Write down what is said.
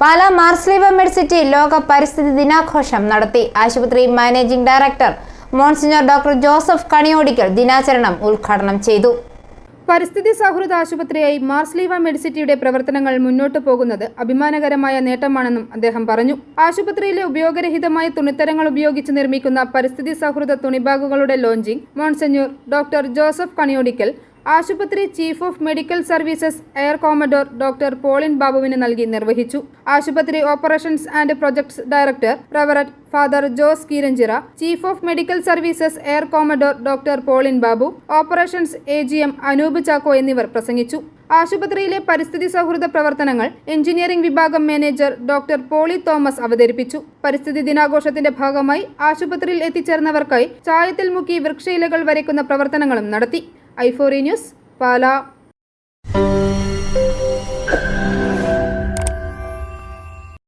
Pala Marsleeva Medicity ലോക പരിസ്ഥിതി ദിനാഘോഷം നടത്തി. ആശുപത്രി managing director monsignor doctor Joseph Kaniyodickal ദിനാചരണം ഉദ്ഘാടനം ചെയ്തു. പരിസ്ഥിതി സൗഹൃദ ആശുപത്രിയായി മാർസ്ലീവ മെഡിസിറ്റിയുടെ പ്രവർത്തനങ്ങൾ മുന്നോട്ടു പോകുന്നത് അഭിമാനകരമായ നേട്ടമാണെന്നും അദ്ദേഹം പറഞ്ഞു. ആശുപത്രിയിലെ ഉപയോഗരഹിതമായ തുണിത്തരങ്ങൾ ഉപയോഗിച്ച് നിർമ്മിക്കുന്ന പരിസ്ഥിതി സൗഹൃദ തുണിബാഗുകളുടെ launching monsignor doctor Joseph Kaniyodickal ആശുപത്രി chief of medical services air commodore doctor Paulin ബാബുവിന് നൽകി നിർവഹിച്ചു. ആശുപത്രി operations and projects director reverend father Jose Keeranchira chief of medical services air commodore doctor Paulin Babu operations A G M Anoop Chacko എന്നിവർ പ്രസംഗിച്ചു. ആശുപത്രിയിലെ പരിസ്ഥിതി സൗഹൃദ പ്രവർത്തനങ്ങൾ എഞ്ചിനീയറിംഗ് വിഭാഗം മാനേജർ ഡോക്ടർ പോളി തോമസ് അവതരിപ്പിച്ചു. പരിസ്ഥിതി ദിനാഘോഷത്തിന്റെ ഭാഗമായി ആശുപത്രിയിൽ എത്തിച്ചേർന്നവർക്കായി ചായത്തിൽ മുക്കി വൃക്ഷയിലകൾ വരയ്ക്കുന്ന പ്രവർത്തനങ്ങളും നടത്തി. ഐഫോറി ന്യൂസ് പാലാ